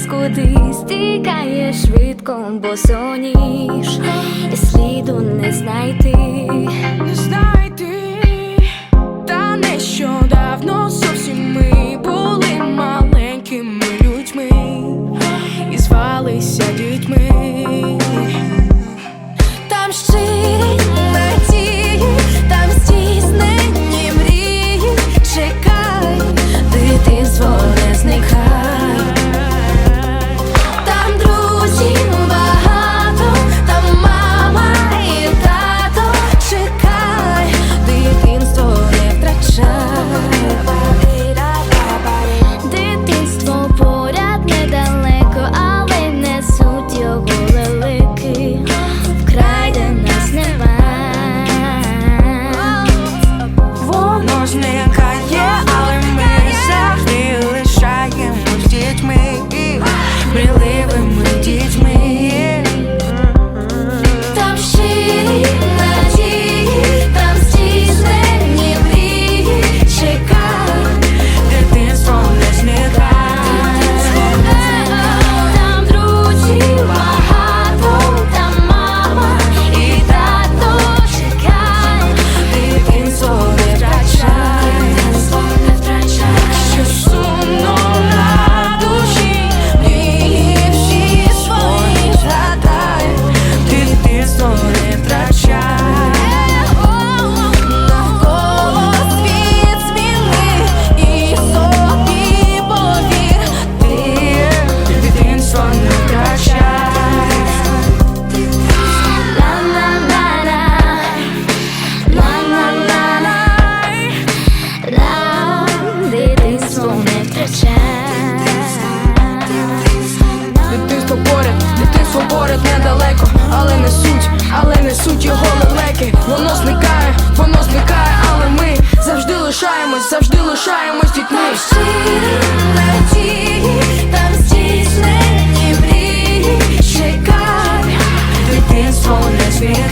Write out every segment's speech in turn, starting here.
час кудись тікає швидко, бо соніж і сліду не знайти, не знайти. Своборить недалеко, але не суть, але не суть його лелеки Воно зникає, воно зникає, але ми завжди лишаємось, завжди лишаємось дітьми. надії, там здійснені мрії. Чекай, дитинство не зміни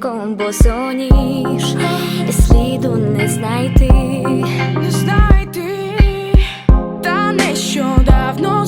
підлітком, бо соніж і сліду не знайти, не знайти, та нещодавно.